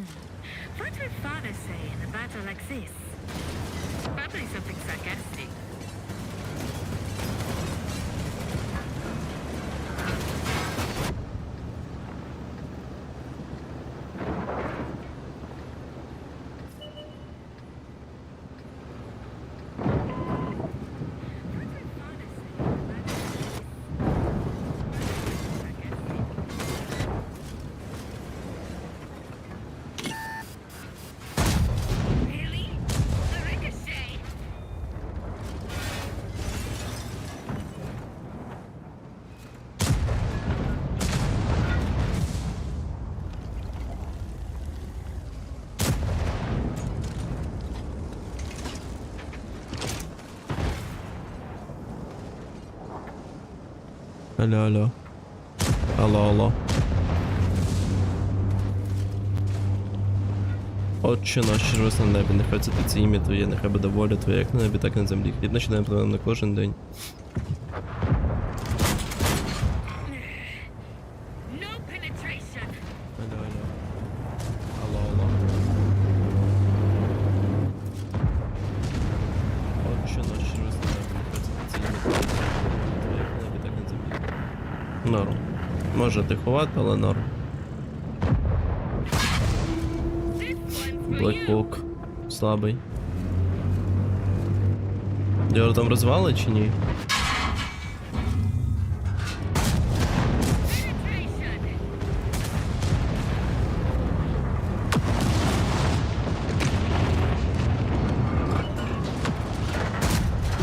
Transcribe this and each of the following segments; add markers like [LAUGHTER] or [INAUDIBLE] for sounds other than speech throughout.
Hmm. What would father say in a battle like this? Probably something sarcastic. Алло, алло. Алло, алло. Отче наш, що на небі, нехай це ім'я Твоє, нехай буде воля Твоя, як на небі, так і на землі. Хліб наш дай на кожен день. Може тиховато, але норм. Hawk. Слабий. Його там розвали чи ні?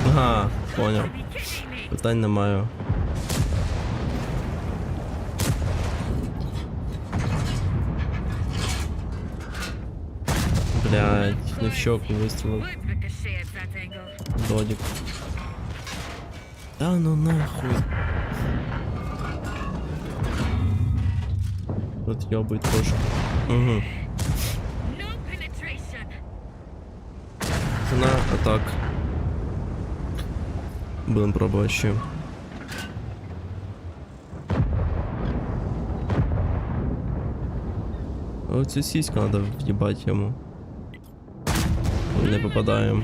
Ага, me. Питань не Блять, не в щоку вистрілив. Would ricochet at that angle. Додік. Та ну нахуй. От йобуй трошки. Угу. No penetration. На атак. Будемо пробувати ще. Оцю сіську треба в'їбати йому. Не попадаємо.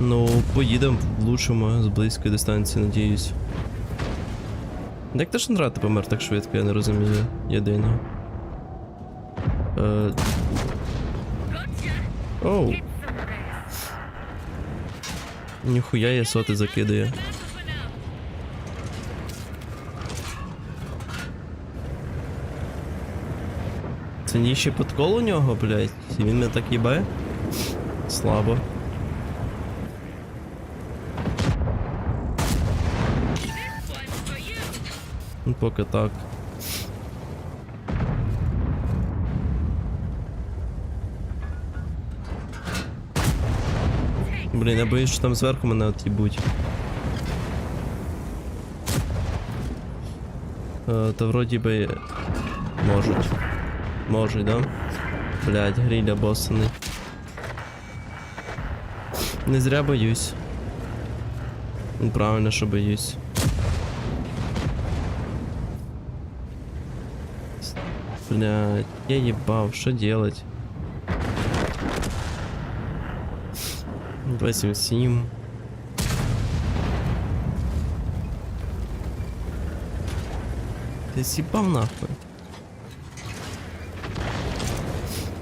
Ну, поїдемо, влучимо з близької дистанції, надіюсь. Як ти Шандрати помер так швидко, я не розумію. Єдино. Е... Оу, ніхуя я соти закидає. Це ніще подкол у нього, блядь? І він мене так їбає? Слабо. Ну, поки так. Блін, я боюсь, що там зверху мене от'їбуть. Е, та вроді би можуть. Можуть, да? Блять, гріля босаний. Не зря боюсь. Ну, Правильно, що боюсь. Блять, я ебал, что делать? 277. Ти сіпав нахуй.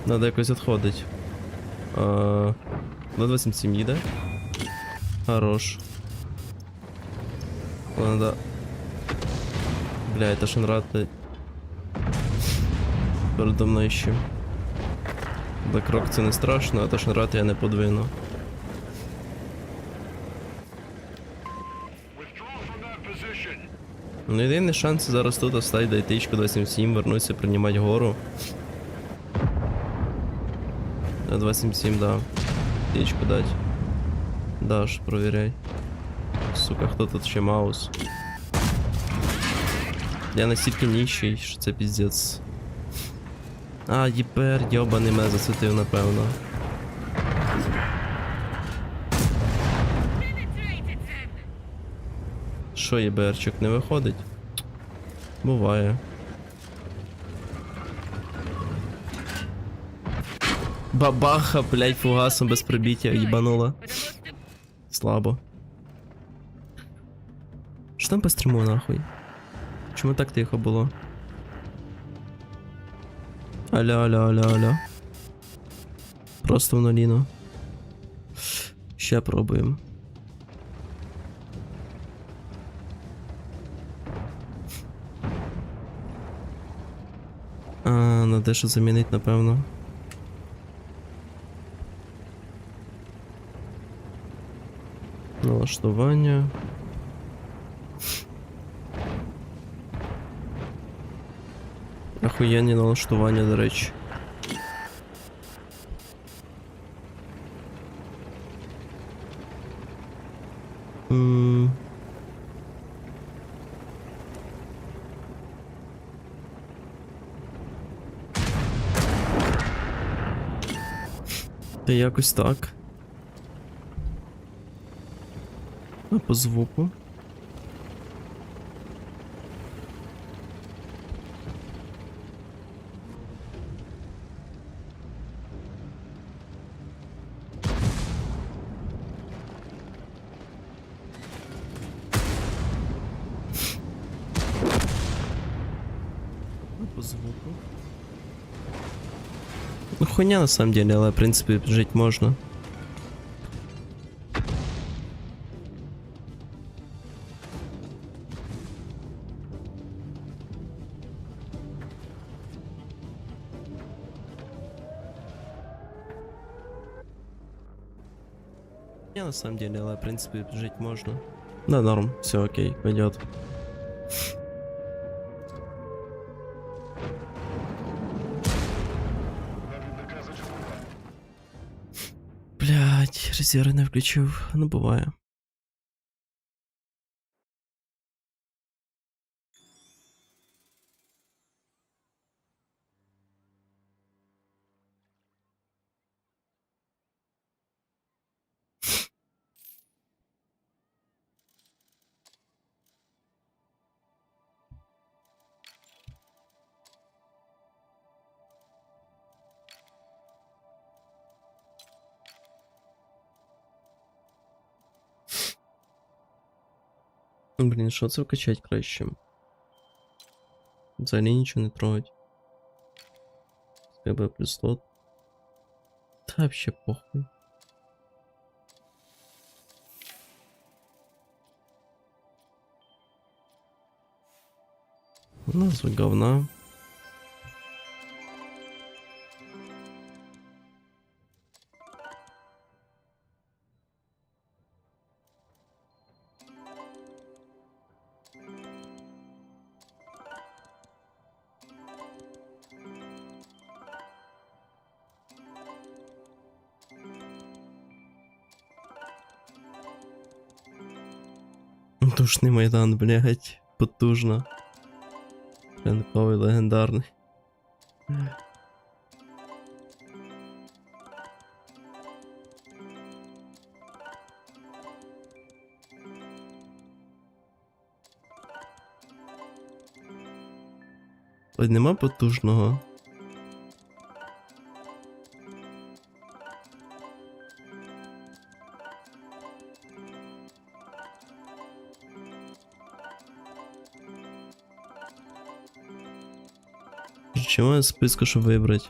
Надо якось відходить. А, на 277 їде. Хорош. Надо. Бля, это Шанрат передо мною ще. Блекрок це не страшно, а Ташнрат я не подвину. Ну єдиний шанс зараз тут оставить дайтичку 277, вернуться, приймати гору. На 277, да. Тичку дать. Даш, провіряй. Сука, хто тут ще маус? Я настільки нищий, що це піздець. А, єпер, йобаний мене засвітив, напевно. Що єберчик не виходить? Буває. Бабаха, блять, фугасом без. Потому что Слабо. Що там по стріму нахуй? Чому так тихо було? Аля, аля, аля, аля. Просто в нуліну. Ще пробуємо. А, надо що замінити, напевно. Налаштування. Охуєнні налаштування, до речі. Та якось так. А по звуку. По звуку. Ну, хуйня на самом деле, але в принципі жить можна. Самом деле, але в принципе жить можно. Да, норм, все окей, пойдет. Блять, резерви не включив. Ну буває. Блін, що це вкачать краще? Взагалі нічого не трогать. СКБ плюс слот. Та вообще похуй. Назва говна. Душний майдан, блядь, потужно. Ринковий легендарний. Ой, нема потужного. Чому списку, щоб вибрати?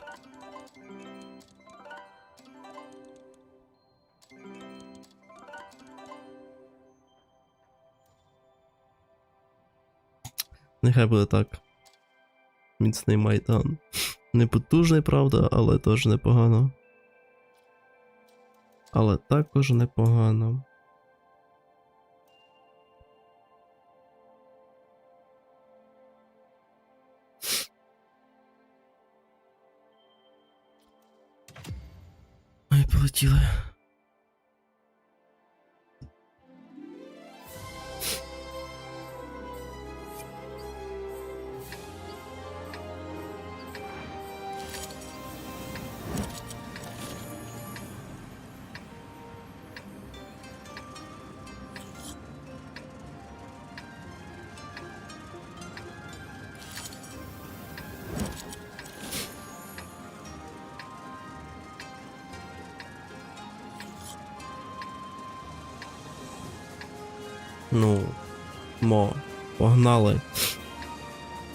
Нехай буде так. Міцний майдан. [LAUGHS] Не потужний, правда, але теж непогано. Але також непогано. Полетіли.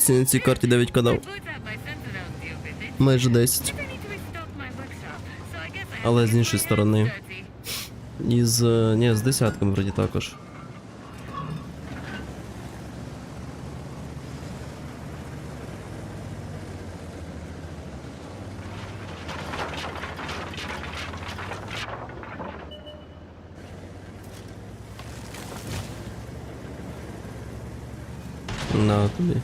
Ці на цій карті 9 кадав. Put out my sentinels deal with it. Майже 10. I need to restock my workshop, so I guess I Але з іншої сторони. Із. е, Ні, з десятками вроді також. На тобі.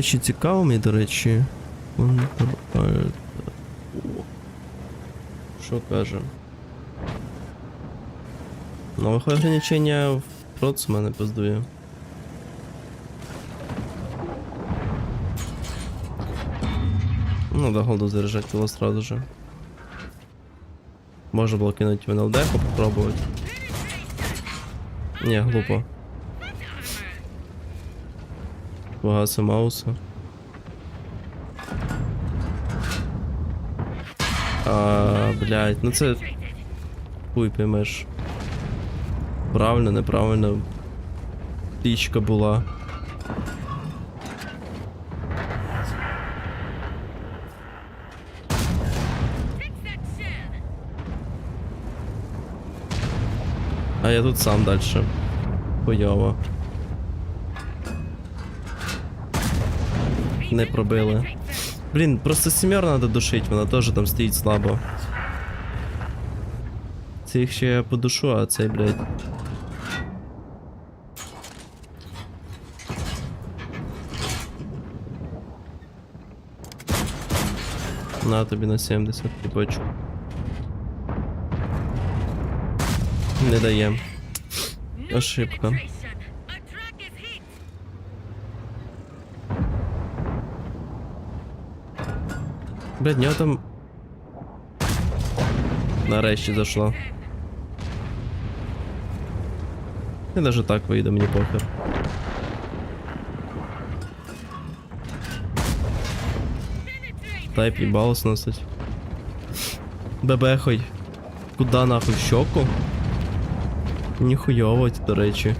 Дещо цікаво мені, до речі. Контр-Альт. Що каже? Нових ограничення в проц мене. Ну, до голду заряжать его сразу же. Можно было кинуть в НЛД попробовать. Не, глупо. Багато мауса. А, блядь, ну це хуй поймеш. Правильно, неправильно. Птічка була. А я тут сам дальше. Хуйово. Не пробили. Блін, просто сімер треба душить, вона теж там стоїть слабо. Цих ще я подушу, а цей, блядь. На тобі на 70, типочку. Не даєм. Ошибка. Блядь, нього там. Нарешті зайшло. Я даже так вийду, мені похер. Тайп їбало сносить. Бебехой. Куда нахуй щоку? Ніхуйово, до речі.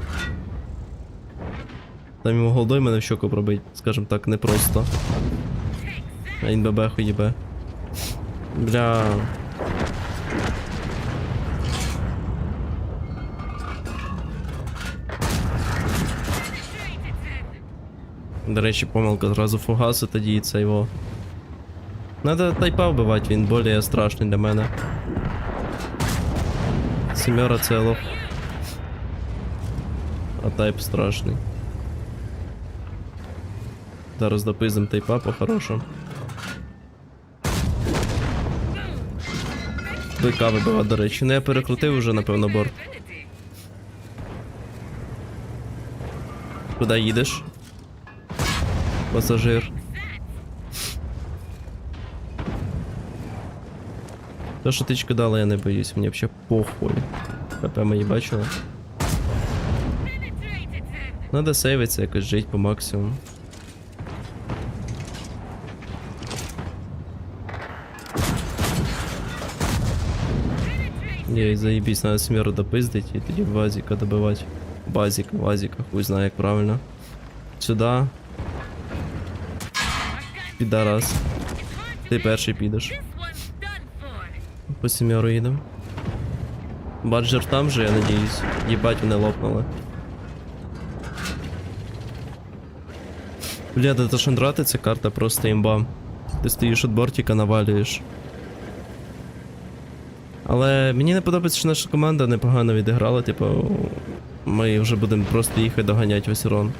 Там йому голдой мене в щоку пробить, скажем так, непросто. А він бебеху їбе. Бля. До речі, помилка зразу фугаси тоді і це його. Надо тайпа вбивати, він більш страшний для мене. Сімера це лох. А тайп страшний. Зараз допиздим тайпа по-хорошому. Бика вибивати, до речі. Ну я перекрутив уже, напевно, борт. Куди їдеш? Пасажир. То, що тичку дала, я не боюсь, мені взагалі похуй. ПП мої бачили. Penetrated. Надо сейвитися, якось жить по максимуму. Ей, заебись, надо смеру допиздить і тоді вазика добивати. Базика, вазика, хуй знає як правильно. Сюда. Підарас. Ти перший підеш. По сімеру їдем. Баджер там же, я надіюсь. Їбать, вони лопнули. Бля, да Шандрати ця карта просто імба. Ти стоїш від бортика, навалюєш. Але мені не подобається, що наша команда непогано відіграла, типу. Ми вже будемо просто їхати доганяти весь урон.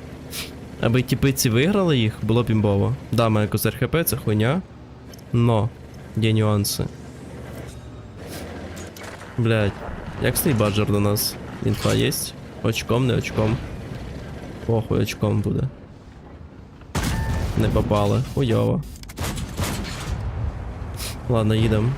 Аби тіпи ці виграли їх, було б імбово. Да, моя козир ХП, це хуйня. Но є нюанси. Блять, як стоїть баджер до нас? Інфа єсть? Очком, не очком. Похуй, очком буде. Не попали. Хуйово. Ладно, їдем.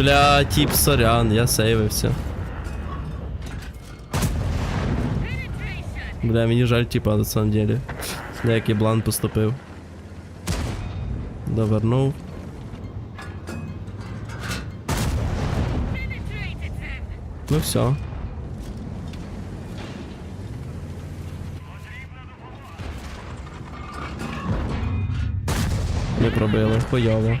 Бля, тип, сорян, я сейвився. Бля, мені жаль, типа, на самом деле. Деякий блан поступив. Довернув. Ну все. Не пробили, хуйово.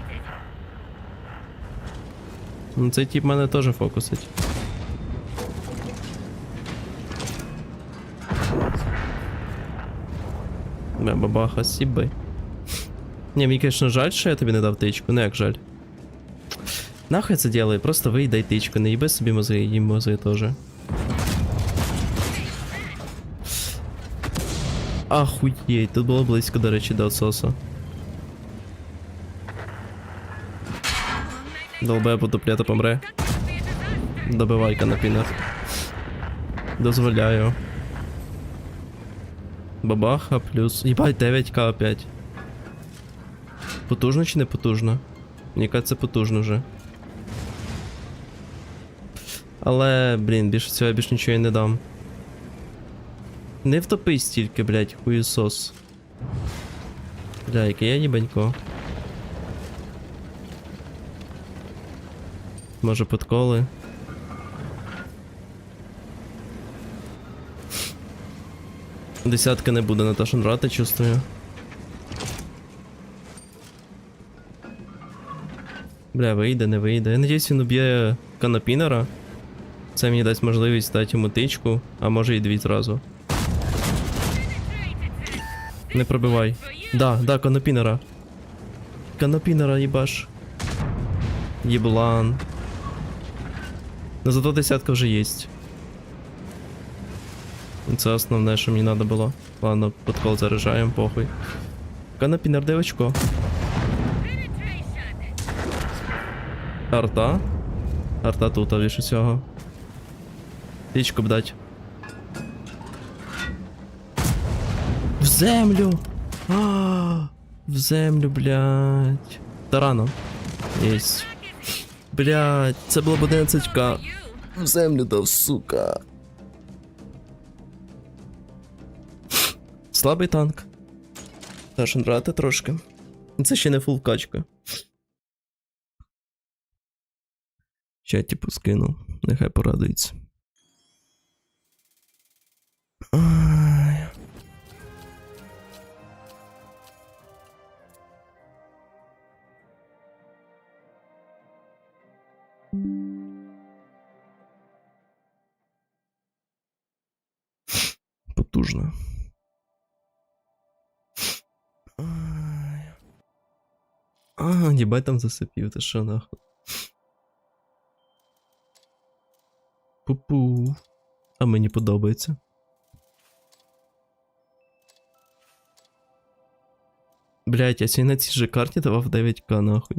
Ну цей тип мене теж фокусить. Бля, бабаха, сіби. Ні, мені, конечно, жаль, що я тобі не дав тичку, ну як жаль. Нахуй це делаю, просто вийдай тичку, не їби собі мозги, їм мозги теж. Ахуєть, тут було близько, до речі, до отсосу. Долбе потуплята помре. Добивайка на пінах. Дозволяю. Бабаха плюс. Їбать, 9к опять. Потужно чи не потужно? Мені кажеться, потужно вже. Але, блін, більше цього я більш нічого і не дам. Не втопись стільки, блядь, хуєсос. Бля, яке я їбанько. Може подколи. Десятка не буде Наташа нрати, чувствую. Бля, вийде, не вийде. Я надіюсь, він уб'є канапінера. Це мені дасть можливість дати йому тичку, а може і дві зразу. Не пробивай. Да, да, канапінера. Канапінера, їбаш. Єблан. Ну зато десятка вже єсть. Це основне, що мені треба було. Ладно, подкол заряджаємо, похуй. Канапінер, де очко? Арта. Арта тут, а більше всього. Тичку б дать. В землю! А, в землю, блядь. Тарано. Єсть. Блядь, це було б 11к. В землю дав, сука. Слабий танк. Теж грати трошки. Це ще не фул качка. Ще типу скину. Нехай порадується. Потужно. А, їбать там засипів, ти що нахуй. Пу-пу. А мені подобається. Блять, я сьогодні на цій же карті давав 9к нахуй.